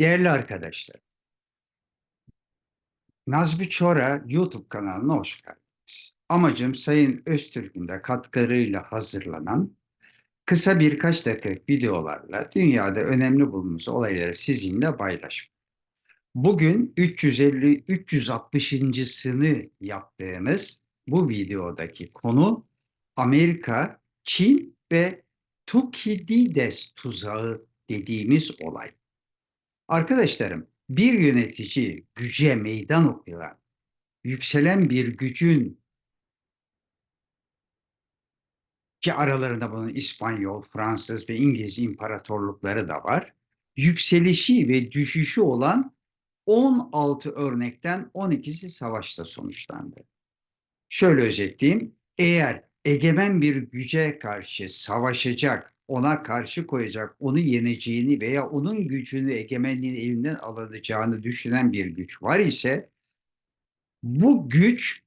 Değerli arkadaşlar, Nazmi Çora YouTube kanalına hoş geldiniz. Amacım Sayın Öztürk'ün de katkılarıyla hazırlanan kısa birkaç dakikalık videolarla dünyada önemli bulunmuş olayları sizinle paylaşmak. Bugün 350 360.sını yaptığımız bu videodaki konu Amerika, Çin ve Tukidides tuzağı dediğimiz olay. Arkadaşlarım, bir yönetici güce meydan okuyan, yükselen bir gücün ki aralarında bunun İspanyol, Fransız ve İngiliz imparatorlukları da var. Yükselişi ve düşüşü olan 16 örnekten 12'si savaşta sonuçlandı. Şöyle özetleyeyim, eğer egemen bir güce karşı savaşacak, ona karşı koyacak, onu yeneceğini veya onun gücünü, egemenliğini elinden alacağını düşünen bir güç var ise bu güç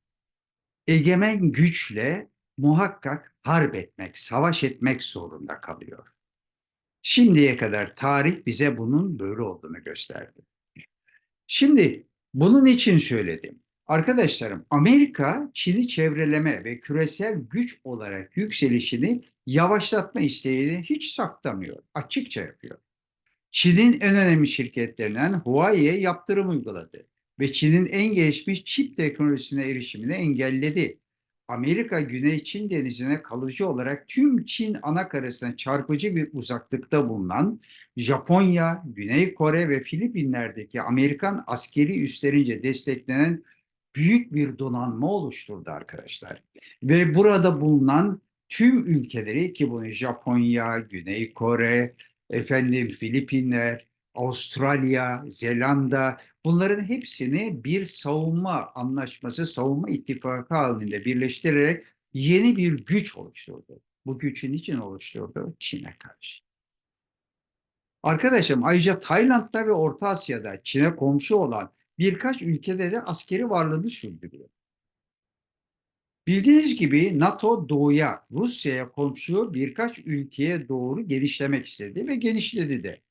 egemen güçle muhakkak harp etmek, savaş etmek zorunda kalıyor. Şimdiye kadar tarih bize bunun böyle olduğunu gösterdi. Şimdi bunun için söyledim. Arkadaşlarım Amerika Çin'i çevreleme ve küresel güç olarak yükselişini yavaşlatma isteğini hiç saklamıyor. Açıkça yapıyor. Çin'in en önemli şirketlerinden Huawei'ye yaptırım uyguladı ve Çin'in en gelişmiş çip teknolojisine erişimini engelledi. Amerika Güney Çin denizine kalıcı olarak tüm Çin ana karasına çarpıcı bir uzaklıkta bulunan Japonya, Güney Kore ve Filipinler'deki Amerikan askeri üstlerince desteklenen büyük bir donanma oluşturdu arkadaşlar. Ve burada bulunan tüm ülkeleri ki bunu Japonya, Güney Kore, efendim Filipinler, Avustralya, Zelanda bunların hepsini bir savunma anlaşması, savunma ittifakı halinde birleştirerek yeni bir güç oluşturdu. Bu gücün için oluşturdu Çin'e karşı. Arkadaşım ayrıca Tayland'da ve Orta Asya'da Çin'e komşu olan birkaç ülkede de askeri varlığını sürdürüyor. Bildiğiniz gibi NATO doğuya, Rusya'ya komşu birkaç ülkeye doğru genişlemek istedi ve genişledi de.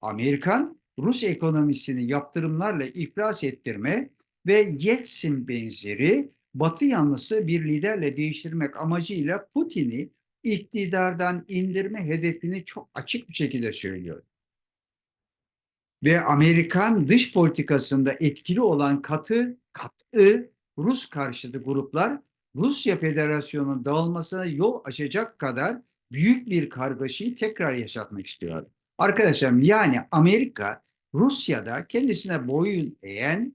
Amerikan, Rus ekonomisini yaptırımlarla iflas ettirme ve Yeltsin benzeri Batı yanlısı bir liderle değiştirmek amacıyla Putin'i iktidardan indirme hedefini çok açık bir şekilde söylüyor ve Amerikan dış politikasında etkili olan katı, katı Rus karşıtı gruplar Rusya Federasyonu'nun dağılmasına yol açacak kadar büyük bir kargaşayı tekrar yaşatmak istiyor. Arkadaşlarım yani Amerika Rusya'da kendisine boyun eğen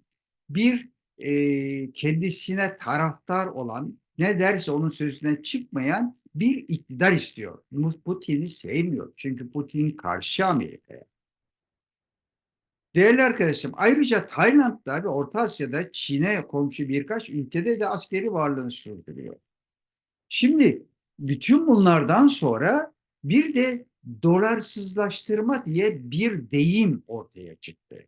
bir e, kendisine taraftar olan ne derse onun sözüne çıkmayan bir iktidar istiyor. Putin'i sevmiyor. Çünkü Putin karşı Amerika'ya. Değerli arkadaşım, ayrıca Tayland'da ve Orta Asya'da Çin'e komşu birkaç ülkede de askeri varlığını sürdürüyor. Şimdi bütün bunlardan sonra bir de dolarsızlaştırma diye bir deyim ortaya çıktı.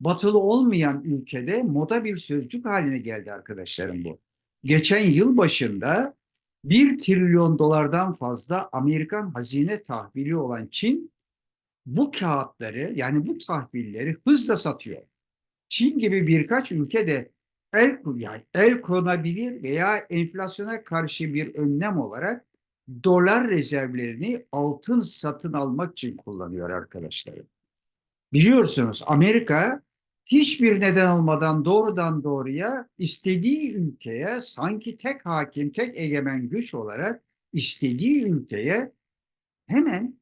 Batılı olmayan ülkede moda bir sözcük haline geldi arkadaşlarım bu. Geçen yıl başında 1 trilyon dolardan fazla Amerikan hazine tahvili olan Çin bu kağıtları yani bu tahvilleri hızla satıyor. Çin gibi birkaç ülke de el, yani el konabilir veya enflasyona karşı bir önlem olarak dolar rezervlerini altın satın almak için kullanıyor arkadaşlarım. Biliyorsunuz Amerika hiçbir neden olmadan doğrudan doğruya istediği ülkeye sanki tek hakim, tek egemen güç olarak istediği ülkeye hemen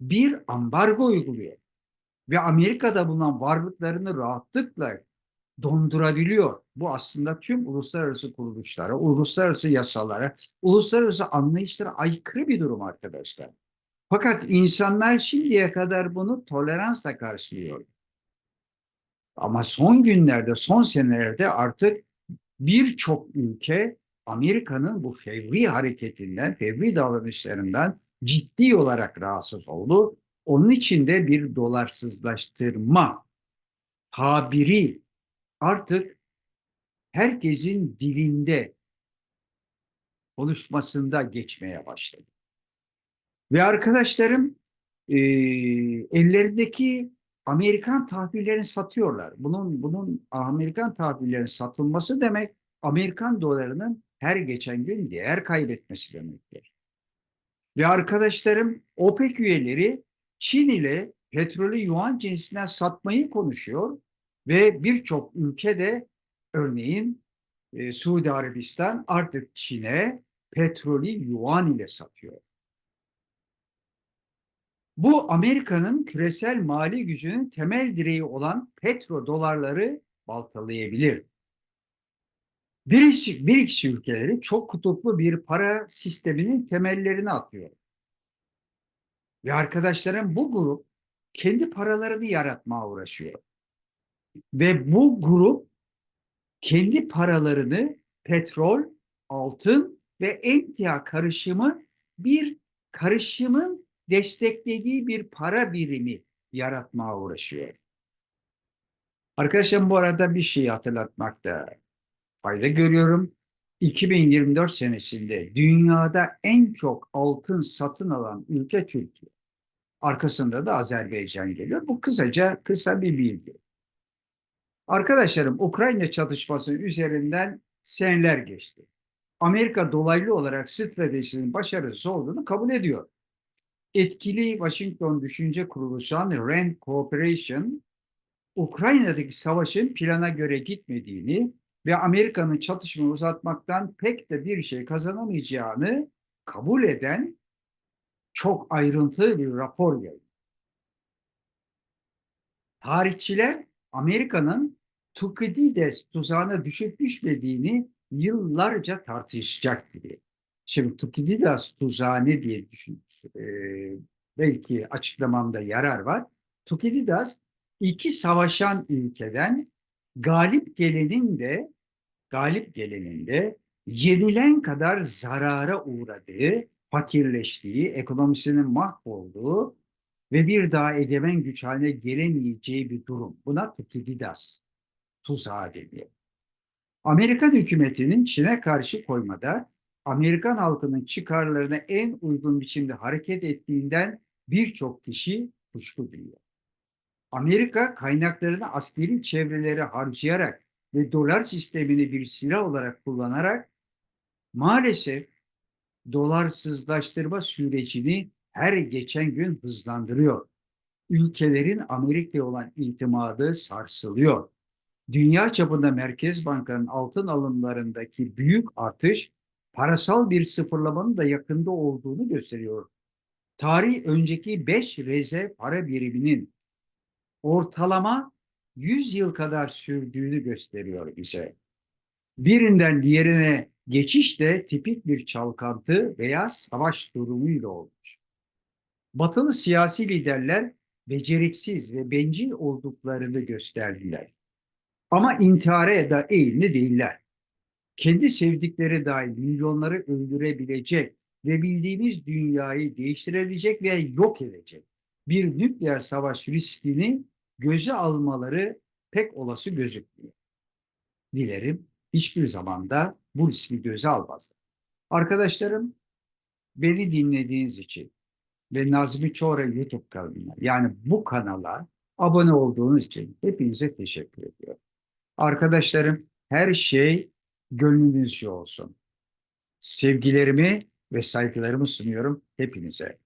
bir ambargo uyguluyor. Ve Amerika'da bulunan varlıklarını rahatlıkla dondurabiliyor. Bu aslında tüm uluslararası kuruluşlara, uluslararası yasalara, uluslararası anlayışlara aykırı bir durum arkadaşlar. Fakat insanlar şimdiye kadar bunu toleransla karşılıyor. Ama son günlerde, son senelerde artık birçok ülke Amerika'nın bu fevri hareketinden, fevri davranışlarından ciddi olarak rahatsız oldu. Onun için de bir dolarsızlaştırma tabiri artık herkesin dilinde konuşmasında geçmeye başladı. Ve arkadaşlarım e, ellerindeki Amerikan tahvillerini satıyorlar. Bunun bunun Amerikan tahvillerinin satılması demek Amerikan dolarının her geçen gün değer kaybetmesi demektir. Ve arkadaşlarım OPEC üyeleri Çin ile petrolü yuan cinsinden satmayı konuşuyor ve birçok ülkede örneğin e, Suudi Arabistan artık Çin'e petrolü yuan ile satıyor. Bu Amerika'nın küresel mali gücünün temel direği olan petrodolarları baltalayabilir. BRICS, BRICS ülkeleri çok kutuplu bir para sisteminin temellerini atıyor. Ve arkadaşlarım bu grup kendi paralarını yaratmaya uğraşıyor. Ve bu grup kendi paralarını petrol, altın ve emtia karışımı bir karışımın desteklediği bir para birimi yaratmaya uğraşıyor. Arkadaşlar bu arada bir şey hatırlatmakta fayda görüyorum. 2024 senesinde dünyada en çok altın satın alan ülke Türkiye. Arkasında da Azerbaycan geliyor. Bu kısaca kısa bir bilgi. Arkadaşlarım Ukrayna çatışması üzerinden seneler geçti. Amerika dolaylı olarak stratejisinin başarısız olduğunu kabul ediyor. Etkili Washington Düşünce Kuruluşu Rand Corporation, Ukrayna'daki savaşın plana göre gitmediğini ve Amerika'nın çatışmayı uzatmaktan pek de bir şey kazanamayacağını kabul eden çok ayrıntılı bir rapor yayınladı. Tarihçiler Amerika'nın Tukidides tuzağına düşüp düşmediğini yıllarca tartışacak gibi. Şimdi Tukidides tuzağı ne diye düşün, e, belki açıklamamda yarar var. Tukidides iki savaşan ülkeden galip gelenin de galip gelenin de yenilen kadar zarara uğradığı, fakirleştiği, ekonomisinin mahvolduğu ve bir daha egemen güç haline gelemeyeceği bir durum. Buna Tukididas tuzağı deniyor. Amerikan hükümetinin Çin'e karşı koymada Amerikan halkının çıkarlarına en uygun biçimde hareket ettiğinden birçok kişi kuşku duyuyor. Amerika kaynaklarını askeri çevrelere harcayarak ve dolar sistemini bir silah olarak kullanarak maalesef dolarsızlaştırma sürecini her geçen gün hızlandırıyor. Ülkelerin Amerika'ya olan itimadı sarsılıyor. Dünya çapında Merkez Banka'nın altın alımlarındaki büyük artış parasal bir sıfırlamanın da yakında olduğunu gösteriyor. Tarih önceki 5 rezerv para biriminin ortalama 100 yıl kadar sürdüğünü gösteriyor bize. Birinden diğerine geçiş de tipik bir çalkantı veya savaş durumuyla olmuş. Batılı siyasi liderler beceriksiz ve bencil olduklarını gösterdiler. Ama intihara da eğilimli değiller. Kendi sevdikleri dahil milyonları öldürebilecek ve bildiğimiz dünyayı değiştirebilecek ve yok edecek bir nükleer savaş riskini göze almaları pek olası gözükmüyor. Dilerim hiçbir zamanda bu riski göze almazlar. Arkadaşlarım beni dinlediğiniz için ve Nazmi Çoğra YouTube kanalına yani bu kanala abone olduğunuz için hepinize teşekkür ediyorum. Arkadaşlarım her şey gönlünüzce olsun. Sevgilerimi ve saygılarımı sunuyorum hepinize.